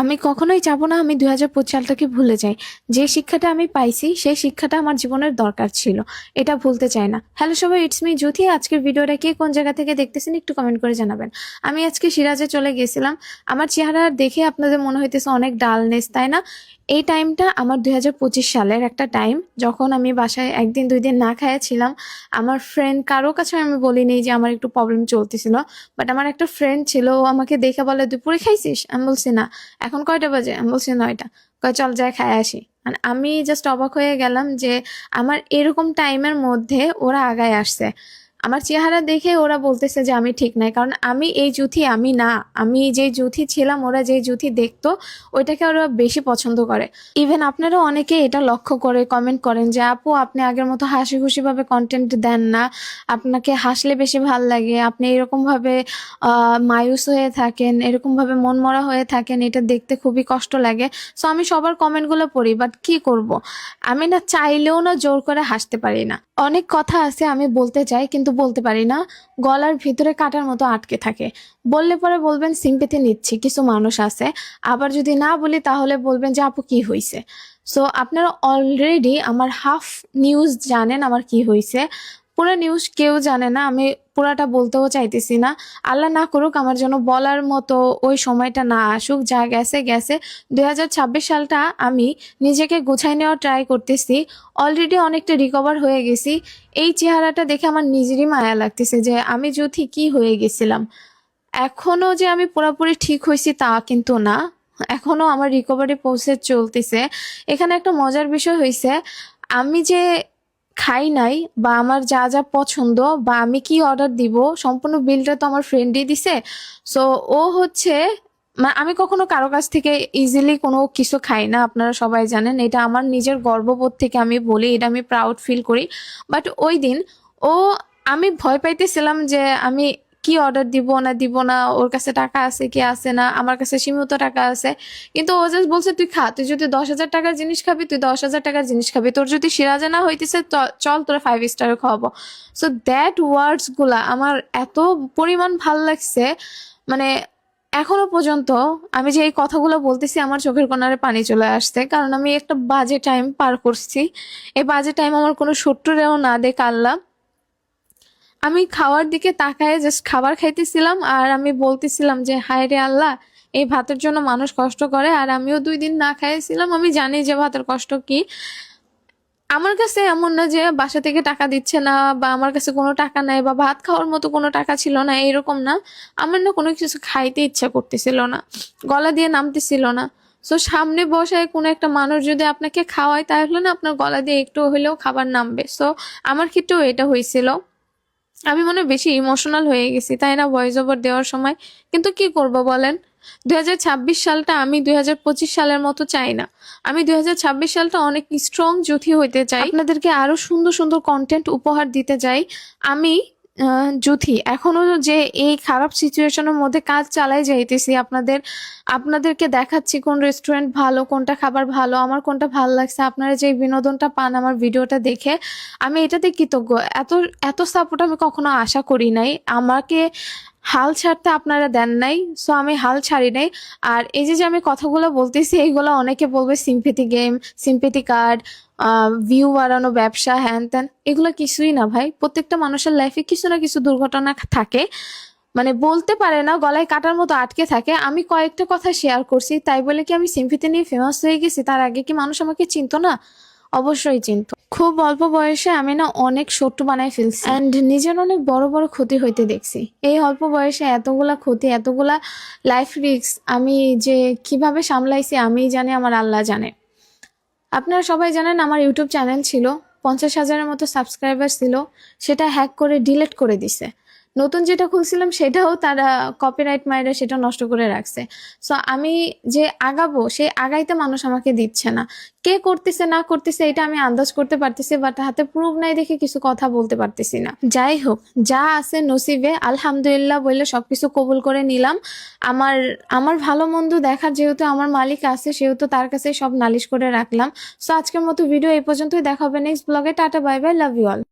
আমি কখনোই চাবো না, আমি দুই হাজার পঁচিশ সালটাকে ভুলে যাই। যে শিক্ষাটা আমি পাইছি, সেই শিক্ষাটা আমার জীবনের দরকার ছিল। এটা ভুলতে চাই না। হ্যালো সবাই ইটস মি জ্যোতি। আজকের ভিডিওটা কে কোন জায়গা থেকে দেখতেছেন একটু কমেন্ট করে জানাবেন। আমি আজকে সিরাজে চলে গেছিলাম। আমার চেহারা দেখে আপনাদের মনে হইতেছে অনেক ডালনেস তাই না? এই টাইমটা আমার দুই হাজার পঁচিশ সালের একটা টাইম যখন আমি বাসায় একদিন দুই দিন না খাইয়াছিলাম আমার ফ্রেন্ড কারও কাছে আমি বলিনি যে আমার একটু প্রবলেম চলতেছিল। বাট আমার একটা ফ্রেন্ড ছিল, ও আমাকে দেখে বলে, দুপুরে খাইছিস? আমি বলছি, না এখন কয়টা বাজে? আমি বলছি নয়টা। কয়, চল যাই খায় আসি। মানে আমি জাস্ট অবাক হয়ে গেলাম যে আমার এরকম টাইমের মধ্যে ওরা আগায় আসছে। আমার চেহারা দেখে ওরা বলতেছে যে আমি ঠিক নাই, কারণ আমি এই জুথি আমি না। আমি যে জুথি ছিলাম, ওরা যে জুথি দেখতো, ওইটাকে ওরা বেশি পছন্দ করে। ইভেন আপনারা অনেকে এটা লক্ষ্য করে কমেন্ট করেন যে, আপু, আপনি আগের মতো হাসি খুশি ভাবে কন্টেন্ট দেন না। আপনাকে হাসলে বেশি ভালো লাগে। আপনি এরকম ভাবে মায়ুস হয়ে থাকেন এরকম ভাবে মন মরা হয়ে থাকেন। এটা দেখতে খুবই কষ্ট লাগে। সো আমি সবার কমেন্টগুলো পড়ি বাট কি করব? আমি না চাইলেও না জোর করে হাসতে পারি না। অনেক কথা আছে, আমি বলতে চাই, কিন্তু বলতে পারি না, গলার ভিতরে কাটার মতো আটকে থাকে। বললে পরে বলবেন, সিম্পেথি নিচ্ছি, কিছু মানুষ আছে। আবার যদি না বলি, তাহলে বলবেন যে, আপু, কি হয়েছে সো আপনারা অলরেডি আমার হাফ নিউজ জানেন আমার কি হয়েছে পুরো নিউজ কেউ জানে না, আমি পুরাটা বলতেও চাইতেছি না। আল্লাহ না করুক, আমার জন্য বলার মতো ওই সময়টা না আসুক, যা গেছে গেছে। দু হাজার ছাব্বিশ সালটা আমি নিজেকে গুছাই নেওয়ার ট্রাই করতেছি। অলরেডি অনেকটা রিকভার হয়ে গেছি। এই চেহারাটা দেখে আমার নিজেরই মায়া লাগতেছে যে আমি যদি কি হয়ে গেছিলাম। এখনও যে আমি পুরোপুরি ঠিক হয়েছি তা কিন্তু না। এখনও আমার রিকভারি প্রসেস চলতেছে। এখানে একটা মজার বিষয় হয়েছে আমি যে খাই নাই বা আমার যা যা পছন্দ বা আমি কি অর্ডার দিব, সম্পূর্ণ বিলটা তো আমার ফ্রেন্ডই দিছে। সো ও হচ্ছে আমি কখনো কারও কাছ থেকে ইজিলি কোনো কিছু খাই না, আপনারা সবাই জানেন। এটা আমার নিজের গর্ববোধ থেকে আমি বলি, এটা আমি প্রাউড ফিল করি। বাট ওই দিন ও, আমি ভয় পাইতেছিলাম যে আমি কি অর্ডার দিব না দিব না, ওর কাছে টাকা আছে কি আছে না, আমার কাছে সীমিত টাকা আছে। কিন্তু ও জাস্ট বলছে, তুই খা, তুই যদি দশ হাজার টাকার জিনিস খাবি, তুই দশ হাজার টাকার জিনিস খাবি। তোর যদি সিরাজে না হইতেছে চল তোরা ফাইভ স্টার খাওয়াবো। সো দ্যাট ওয়ার্ডসগুলা আমার এত পরিমাণ ভালো লাগছে মানে এখনও পর্যন্ত আমি যে এই কথাগুলো বলতেছি, আমার চোখের কোনারে পানি চলে আসছে। কারণ আমি একটা বাজে টাইম পার করছি। এই বাজে টাইম আমার কোনো শত্রুরেও না দেখ আল্লাহ। আমি খাওয়ার দিকে তাকায় জাস্ট খাবার খাইতেছিলাম আর আমি বলতেছিলাম যে, হায় রে আল্লাহ, এই ভাতের জন্য মানুষ কষ্ট করে আর আমিও দুই দিন না খাইছিলাম। আমি জানি যে ভাতের কষ্ট কি। আমার কাছে এমন না যে বাসা থেকে টাকা দিচ্ছে না বা আমার কাছে কোনো টাকা নাই বা ভাত খাওয়ার মতো কোনো টাকা ছিল না, এরকম না। আমার না কোনো কিছু খাইতে ইচ্ছা করতেছিল না, গলা দিয়ে নামতেছিল না। সো সামনে বসায় কোনো একটা মানুষ যদি আপনাকে খাওয়ায়, তাহলে না আপনার গলা দিয়ে একটু হলেও খাবার নামবে। সো আমার ক্ষেত্রেও এটা হয়েছিল। আমি মনে বেশি ইমোশনাল হয়ে গেছি, তাই না? ভয়েস ওভার দেওয়ার সময়। কিন্তু কি করব বলেন? দুই হাজার ছাব্বিশ সালটা আমি দুই হাজার পঁচিশ সালের মতো চাই না। আমি দুই হাজার ছাব্বিশ সালটা অনেক স্ট্রং জুথি হইতে চাই। আপনাদেরকে আরও সুন্দর সুন্দর কন্টেন্ট উপহার দিতে চাই। আমি আহ, এখনও এখনও যে এই খারাপ সিচুয়েশনের মধ্যে কাজ চালাই যাইতেছি আপনাদের আপনাদেরকে দেখাচ্ছি কোন রেস্টুরেন্ট ভালো কোনটা খাবার ভালো আমার কোনটা ভালো লাগছে আপনারা যে বিনোদনটা পান আমার ভিডিওটা দেখে আমি এটাতে কৃতজ্ঞ। এত এত সাপোর্ট আমি কখনো আশা করি নাই। আমাকে হাল ছাড়তে আপনারা দেন নাই সো আমি হাল ছাড়ি নাই। আর এই যে যে আমি কথাগুলো বলতেছি, এইগুলো অনেকে বলবে sympathy game sympathy card view বাড়ানো, ব্যবসা হ্যান ত্যান, এগুলো কিছুই না ভাই। প্রত্যেকটা মানুষের লাইফে কিছু না কিছু দুর্ঘটনা থাকে। মানে বলতে পারে না, গলায় কাটার মতো আটকে থাকে। আমি কয়েকটা কথা শেয়ার করছি, তাই বলে কি আমি সিম্পিতে নিয়ে ফেমাস হয়ে গেছি? তার আগে কি মানুষ আমাকে চিনতো না? অবশ্যই চিনতো। খুব অল্প বয়সে আমি না অনেক শত্রু বানাই ফেলছি। অ্যান্ড নিজের অনেক বড় বড় ক্ষতি হইতে দেখছি। এই অল্প বয়সে এতগুলা ক্ষতি, এতগুলা লাইফ রিস্ক আমি যে কীভাবে সামলাইছি আমি জানি, আমার আল্লাহ জানে। আপনারা সবাই জানেন আমার ইউটিউব চ্যানেল ছিল, পঞ্চাশ হাজারের মতো সাবস্ক্রাইবার ছিল, সেটা হ্যাক করে ডিলিট করে দিছে। নতুন যেটা খুলছিলাম সেটাও তারা কপিরাইট মাইরে সেটা নষ্ট করে রাখছে। সো আমি যে আগাবো, সেই আগাইতে মানুষ আমাকে দিচ্ছে না। কে করতেছে, না করতেছে, এটা আমি আন্দাজ করতে পারতেছি বাট হাতে প্রুফ নাই দেখে কিছু কথা বলতে পারতেছি না। যাই হোক, যা আছে নসিবে, আলহামদুলিল্লাহ বললে সবকিছু কবুল করে নিলাম। আমার আমার ভালো মন্দ দেখার যেহেতু আমার মালিক আছে, সেহেতু তার কাছে সব নালিশ করে রাখলাম। সো আজকের মতো ভিডিও এই পর্যন্তই। দেখা হবে নেক্সট ব্লগে tata bye bye love you all